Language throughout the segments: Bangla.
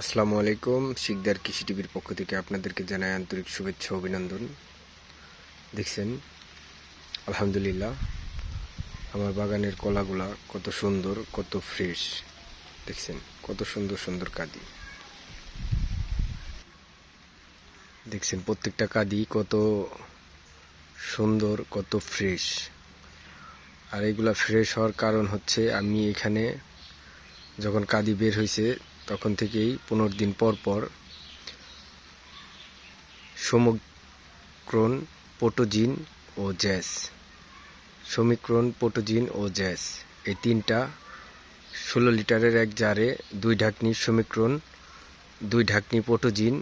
আসসালামু আলাইকুম। শিকদার কৃষি টিভির পক্ষ থেকে আপনাদেরকে জানাই আন্তরিক শুভেচ্ছা, অভিনন্দন। দেখছেন? আলহামদুলিল্লাহ, আমার বাগানের কলাগুলা কত সুন্দর, কত ফ্রেশ। দেখছেন? কত সুন্দর সুন্দর কাদি। দেখছেন? প্রত্যেকটা কাদি কত সুন্দর, কত ফ্রেশ। আর এগুলা ফ্রেশ হওয়ার কারণ হচ্ছে আমি এখানে যখন কাদি বের হয়েছে তখন থেকেই পনেরো দিন পর পর সমক্রণ পোটোজিন ও জ্যাস। সমীক্রণ পোটোজিন ও জ্যাস। এই তিনটা ষোলো লিটারের এক জারে দুই ঢাকনি সমীক্রণ, দুই ঢাকনি পোটোজিন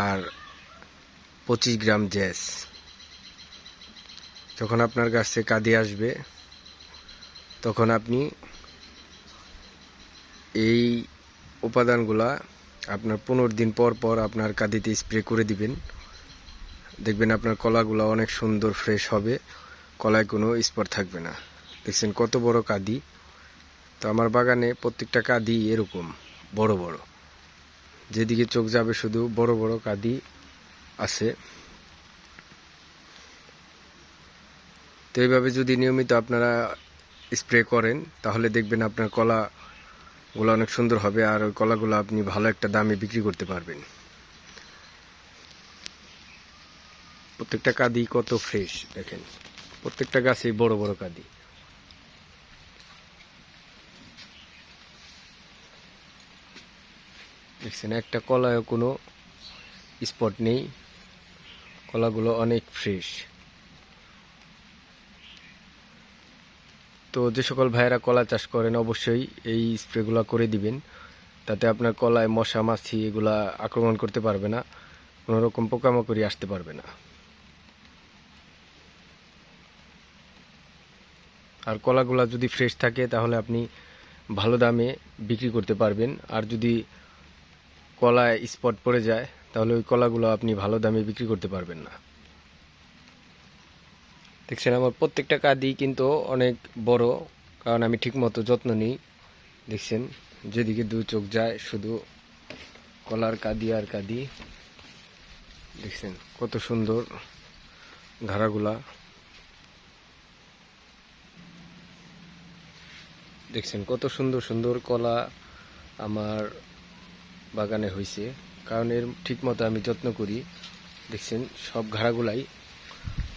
আর পঁচিশ গ্রাম জ্যাস। যখন আপনার গাছে কাঁদি আসবে, তখন আপনি এই উপাদানগুলা আপনার পনেরো দিন পর পর আপনার কাঁদিতে স্প্রে করে দিবেন। দেখবেন আপনার কলাগুলো অনেক সুন্দর ফ্রেশ হবে, কলায় কোনো স্পট থাকবে না। দেখছেন কত বড় কাঁদি। তো আমার বাগানে প্রত্যেকটা কাঁদি এরকম, বড় বড়। যেদিকে চোখ যাবে শুধু বড় বড় কাদি আছে। তো এইভাবে যদি নিয়মিত আপনারা স্প্রে করেন, তাহলে দেখবেন আপনার কলা গুলো অনেক সুন্দর হবে আর ওই কলাগুলো আপনি ভালো একটা দামে বিক্রি করতে পারবেন। প্রত্যেকটা কাদি কত ফ্রেশ দেখেন। প্রত্যেকটা গাছে বড় বড় কাদি। দেখছেন, একটা কলায় কোনো স্পট নেই। কলাগুলো অনেক ফ্রেশ তো যে সকল ভাইয়েরা কলা চাষ করেন, অবশ্যই এই স্প্রেগুলো করে দিবেন। তাতে আপনার কলায় মশা, মাছি এগুলা আক্রমণ করতে পারবে না কোনো রকম পোকামাকড়ি আসতে পারবে না। আর কলাগুলা যদি ফ্রেশ থাকে, তাহলে আপনি ভালো দামে বিক্রি করতে পারবেন। আর যদি কলায় স্পট পড়ে যায়, তাহলে ওই কলাগুলো আপনি ভালো দামে বিক্রি করতে পারবেন না। দেখছেন, আমার প্রত্যেকটা কাদি কিন্তু অনেক বড়, কারণ আমি ঠিকমতো যত্ন নিই। দেখছেন, যেদিকে দু চোখ যায়, শুধু কলার কাদি আর কাদি দেখছেন, কত সুন্দর ঘাড়াগুলা দেখছেন, কত সুন্দর সুন্দর কলা আমার বাগানে হয়েছে কারণ এর ঠিকমতো আমি যত্ন করি। দেখছেন, সব ঘাড়াগুলাই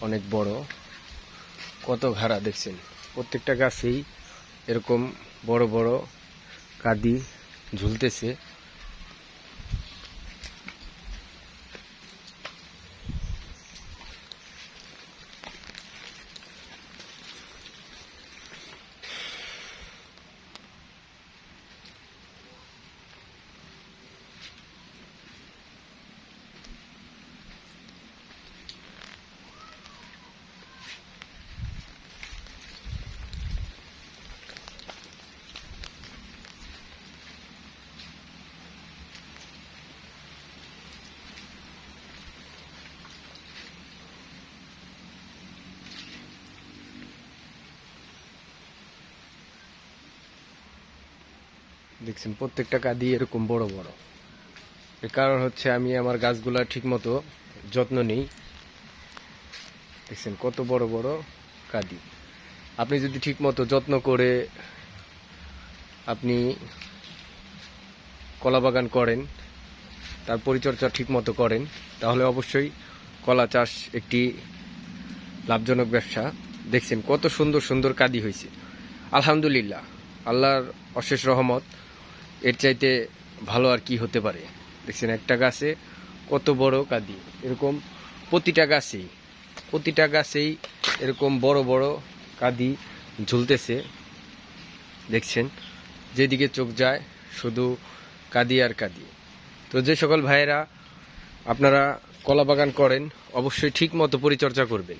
অনেক বড়। কত ঘাড়া দেখছেন? প্রত্যেকটা গাছেই এরকম বড় বড় কাদি ঝুলতেছে। দেখছেন, প্রত্যেকটা কাদি এরকম বড় বড়। এর কারণ হচ্ছে আমি আমার গাছগুলা ঠিকমতো যত্ন নিই। দেখছেন, কত বড় বড় কাদি আপনি যদি ঠিকমতো যত্ন করে আপনি কলা বাগান করেন, তার পরিচর্যা ঠিকমতো করেন, তাহলে অবশ্যই কলা চাষ একটি লাভজনক ব্যবসা। দেখছেন, কত সুন্দর সুন্দর কাদি হয়েছে। আলহামদুলিল্লাহ, আল্লাহর অশেষ রহমত। এর চাইতে ভালো আর কি হতে পারে? দেখছেন, একটা গাছে কত বড় কাদি। এরকম প্রতিটা গাছেই প্রতিটা গাছেই এরকম বড় বড় কাদি ঝুলতেছে। দেখছেন, যেদিকে চোখ যায় শুধু কাদি আর কাদি। তো যে সকল ভাইয়েরা আপনারা কলা বাগান করেন, অবশ্যই ঠিক মতো পরিচর্যা করবেন।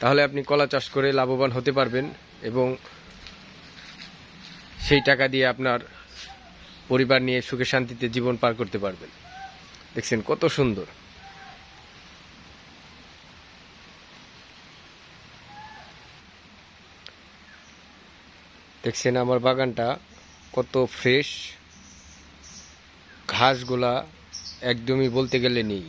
তাহলে আপনি কলা চাষ করে লাভবান হতে পারবেন এবং সেই টাকা দিয়ে আপনার পরিবার নিয়ে সুখে শান্তিতে জীবন পার করতে পারবেন। দেখছেন কত সুন্দর। দেখছেন আমার বাগানটা কত ফ্রেশ ঘাসগুলা একদমই বলতে গেলে নেই।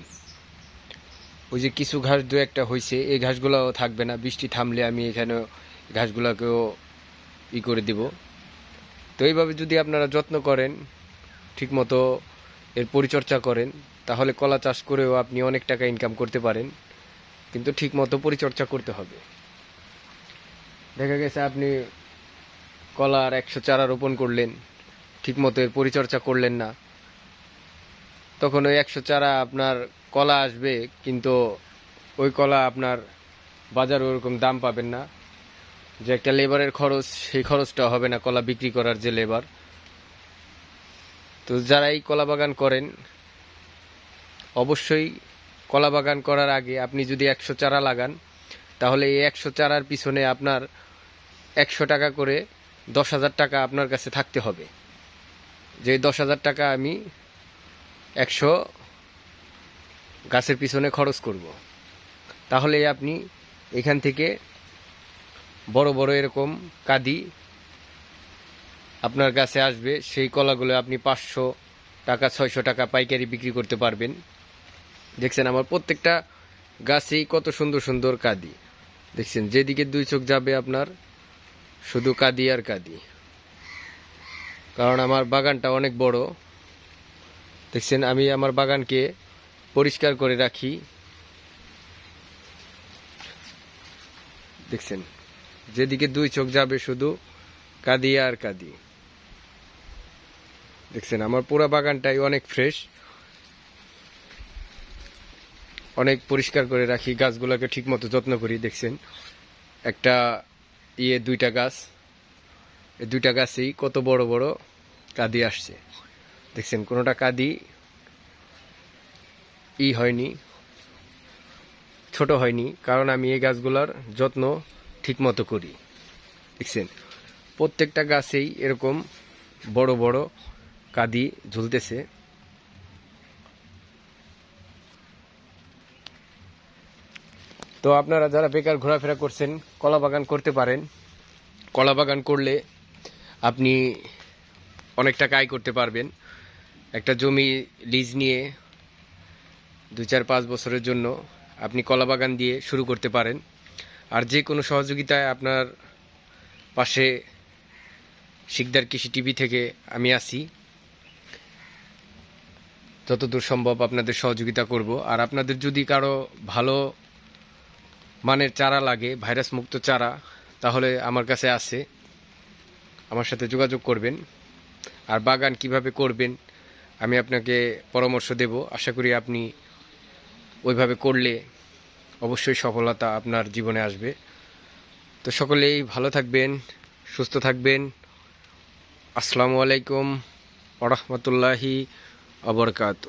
ওই যে কিছু ঘাস দু একটা হয়েছে এই ঘাসগুলাও থাকবে না। বৃষ্টি থামলে আমি এখানে ঘাসগুলাকেও ই করে দিব। তো এইভাবে যদি আপনারা যত্ন করেন, ঠিকমতো এর পরিচর্যা করেন, তাহলে কলা চাষ করেও আপনি অনেক টাকা ইনকাম করতে পারেন, কিন্তু ঠিকমতো পরিচর্যা করতে হবে। দেখা গেছে আপনি কলার একশো চারা রোপণ করলেন, ঠিকমতো এর পরিচর্যা করলেন না, তখন ওই একশো চারা আপনার কলা আসবে, কিন্তু ওই কলা আপনার বাজারে ওরকম দাম পাবেন না। যে একটা লেবারের খরচ, সেই খরচটা হবে না কলা বিক্রি করার যে লেবার তো যারা এই কলা বাগান করেন, অবশ্যই কলা বাগান করার আগে আপনি যদি একশো চারা লাগান, তাহলে এই একশো চারার পিছনে আপনার একশো টাকা করে দশ হাজার টাকা আপনার কাছে থাকতে হবে। যে দশ হাজার টাকা আমি একশো গাছের পিছনে খরচ করব তাহলে আপনি এখান থেকে বড় বড় এরকম কাদি আপনার কাছে আসবে, সেই কলাগুলো আপনি পাঁচশো টাকা, ছয়শো টাকা পাইকারি বিক্রি করতে পারবেন। দেখছেন আমার প্রত্যেকটা গাছেই কত সুন্দর সুন্দর কাদি। দেখছেন, যেদিকে দুই চোখ যাবে আপনার, শুধু কাদি আর কাদি। কারণ আমার বাগানটা অনেক বড়। দেখছেন, আমি আমার বাগানকে পরিষ্কার করে রাখি। দেখছেন যেদিকে দুই চোখ যাবে শুধু কাদি আর কাদি। দেখছেন, আমার পুরো বাগানটাই অনেক ফ্রেশ অনেক পরিষ্কার করে রাখি, গাছগুলোকে ঠিকমতো যত্ন করি, দেখছেন। একটা ইয়ে দুইটা গাছ। এই দুইটা গাছেই কত বড় বড় কাদি আসছে। দেখছেন, কোনোটা কাঁদি ই হয়নি, ছোট হয়নি, কারণ আমি এই গাছগুলোর যত্ন ঠিকমতো করি। দেখছেন? প্রত্যেকটা গাছেই এরকম বড় বড় কাদি ঝুলতেছে। তো আপনারা যারা বেকার ঘোরাফেরা করছেন, কলা বাগান করতে পারেন। কলা বাগান করলে আপনি অনেক টাকা আয় করতে পারবেন। একটা জমি লিজ নিয়ে দু চার পাঁচ বছরের জন্য আপনি কলা বাগান দিয়ে শুরু করতে পারেন। আর যে কোনো সহযোগিতায় আপনার পাশে শিকদার কৃষি টিভি থেকে আমি আসি যতদূর সম্ভব আপনাদের সহযোগিতা করব। আর আপনাদের যদি কারও ভালো মানের চারা লাগে ভাইরাস মুক্ত চারা, তাহলে আমার কাছে আছে। আমার সাথে যোগাযোগ করবেন। আর বাগান কীভাবে করবেন, আমি আপনাকে পরামর্শ দেব। আশা করি আপনি ওইভাবে করলে অবশ্যই সফলতা আপনার জীবনে আসবে। তো সকলেই ভালো থাকবেন, সুস্থ থাকবেন। আসসালামু আলাইকুম আরহামতুল্লাহি আবরকাত